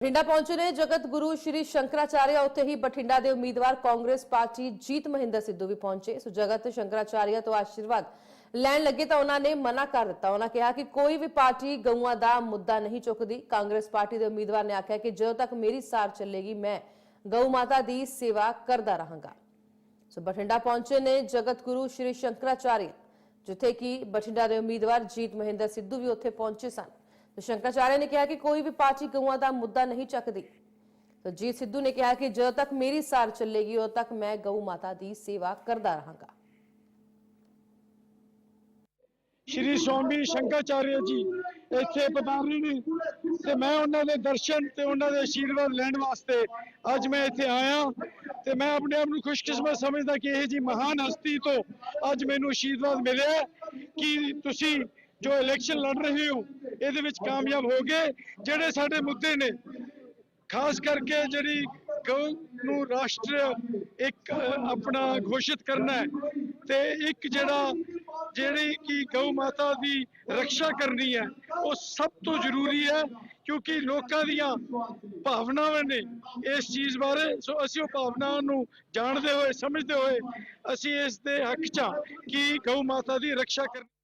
ਬਠਿੰਡਾ ਪਹੁੰਚੇ ਨੇ। ਜਗਤ ਗੁਰੂ ਸ਼੍ਰੀ ਸ਼ੰਕਰਾਚਾਰਿਆ ਉੱਥੇ ਹੀ ਬਠਿੰਡਾ ਦੇ ਉਮੀਦਵਾਰ ਕਾਂਗਰਸ ਪਾਰਟੀ ਜੀਤ ਮਹਿੰਦਰ ਸਿੱਧੂ ਵੀ ਪਹੁੰਚੇ। ਸੋ ਜਗਤ ਸ਼ੰਕਰਾਚਾਰਿਆ ਤੋਂ ਆਸ਼ੀਰਵਾਦ ਲੈਣ ਲੱਗੇ ਤਾਂ ਉਹਨਾਂ ਨੇ ਮਨਾ ਕਰ ਦਿੱਤਾ। ਉਹਨਾਂ ਕਿਹਾ ਕਿ ਕੋਈ ਵੀ ਪਾਰਟੀ ਗਊਆਂ ਦਾ ਮੁੱਦਾ ਨਹੀਂ ਚੁੱਕਦੀ। ਕਾਂਗਰਸ ਪਾਰਟੀ ਦੇ ਉਮੀਦਵਾਰ ਨੇ ਆਖਿਆ ਕਿ ਜਦੋਂ ਤੱਕ ਮੇਰੀ ਸਾਰ ਚੱਲੇਗੀ, ਮੈਂ ਗਊ ਮਾਤਾ ਦੀ ਸੇਵਾ ਕਰਦਾ ਰਹਾਂਗਾ। ਸੋ ਬਠਿੰਡਾ ਪਹੁੰਚੇ ਨੇ ਜਗਤ ਗੁਰੂ ਸ਼੍ਰੀ ਸ਼ੰਕਰਾਚਾਰਿਆ, ਜਿੱਥੇ ਕਿ ਬਠਿੰਡਾ ਦੇ ਉਮੀਦਵਾਰ ਜੀਤ ਮਹਿੰਦਰ ਸਿੱਧੂ ਵੀ ਉੱਥੇ ਪਹੁੰਚੇ ਸਨ। ਤੇ ਸ਼ੰਕਰਾਚਾਰਿਆ ਨੇ ਕਿਹਾ ਕਿ ਕੋਈ ਵੀ ਪਾਰਟੀ ਗਊਆਂ ਦਾ ਮੁੱਦਾ ਨਹੀਂ ਚੱਕਦੀ। ਤਾਂ ਜੀਤ ਸਿੱਧੂ ਨੇ ਕਿਹਾ ਕਿ ਜਦੋਂ ਤੱਕ ਮੇਰੀ ਸਾਰ ਚੱਲੇਗੀ, ਉਦੋਂ ਤੱਕ ਮੈਂ ਗਊ ਮਾਤਾ ਦੀ ਸੇਵਾ ਕਰਦਾ ਰਹਾਂਗਾ। ਸ਼੍ਰੀ ਸਵਾਮੀ ਸ਼ੰਕਰਾਚਾਰਿਆ ਜੀ, ਇੱਥੇ ਪਧਾਰੇ ਨੇ ਤੇ ਮੈਂ ਉਹਨਾਂ ਦੇ ਦਰਸ਼ਨ ਤੇ ਉਹਨਾਂ ਦੇ ਆਸ਼ੀਰਵਾਦ ਲੈਣ ਵਾਸਤੇ ਅੱਜ ਮੈਂ ਇੱਥੇ ਆਇਆ ਤੇ ਮੈਂ ਆਪਣੇ ਆਪ ਨੂੰ ਖੁਸ਼ਕਿਸਮਤ ਸਮਝਦਾ ਕਿ ਇਹ ਜੀ ਮਹਾਨ ਹਸਤੀ ਤੋਂ ਅੱਜ ਮੈਨੂੰ ਆਸ਼ੀਰਵਾਦ ਮਿਲਿਆ। ਕਿ ਤੁਸੀਂ ਜੋ ਇਲੈਕਸ਼ਨ ਲੜ ਰਹੇ ਹੋ ਇਹਦੇ ਵਿੱਚ ਕਾਮਯਾਬ ਹੋ ਗਏ, ਜਿਹੜੇ ਸਾਡੇ ਮੁੱਦੇ ਨੇ। ਖਾਸ ਕਰਕੇ ਜਿਹੜੀ ਗਊ ਨੂੰ ਰਾਸ਼ਟਰ ਇੱਕ ਆਪਣਾ ਘੋਸ਼ਿਤ ਕਰਨਾ ਹੈ ਤੇ ਇੱਕ ਜਿਹੜਾ, ਜਿਹੜੀ ਕਿ ਗਊ ਮਾਤਾ ਦੀ ਰੱਖਿਆ ਕਰਨੀ ਹੈ, ਉਹ ਸਭ ਤੋਂ ਜ਼ਰੂਰੀ ਹੈ, ਕਿਉਂਕਿ ਲੋਕਾਂ ਦੀਆਂ ਭਾਵਨਾਵਾਂ ਨੇ ਇਸ ਚੀਜ਼ ਬਾਰੇ। ਸੋ ਅਸੀਂ ਉਹ ਭਾਵਨਾਵਾਂ ਨੂੰ ਜਾਣਦੇ ਹੋਏ, ਸਮਝਦੇ ਹੋਏ ਅਸੀਂ ਇਸ ਦੇ ਹੱਕ 'ਚ ਹਾਂ ਕਿ ਗਊ ਮਾਤਾ ਦੀ ਰੱਖਿਆ ਕਰਨੀ